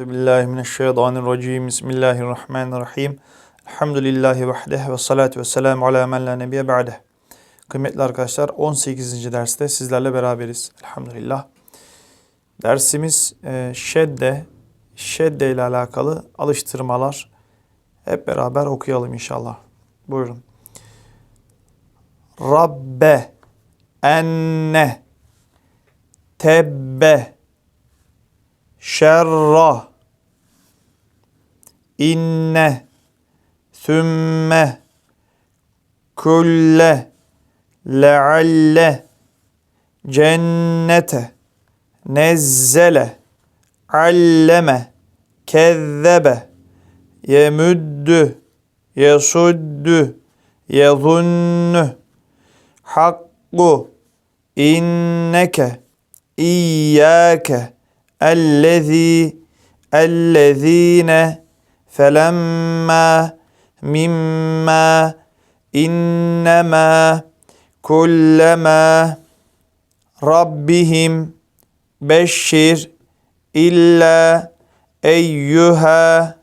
Euzubillahimineşşeytanirracim. Bismillahirrahmanirrahim. Elhamdülillahi vahdeh ve salatu ve selamu ala men la ba'deh. Kıymetli arkadaşlar 18. derste sizlerle beraberiz. Elhamdülillah. Dersimiz e, şedde, şedde ile alakalı alıştırmalar. Hep beraber okuyalım inşallah. Buyurun. Rabbe, enne, tebbe, şerra, inne, sümme, kulle, lealle, cennete, nezzele, alleme, kezzebe, yemüddü, yesuddu, yezunnu, hakku, inneke, iyyake, ellezî, ellezîne, felemma, mimma, innema, kullema, rabbihim, beşşir, illa, eyyüha,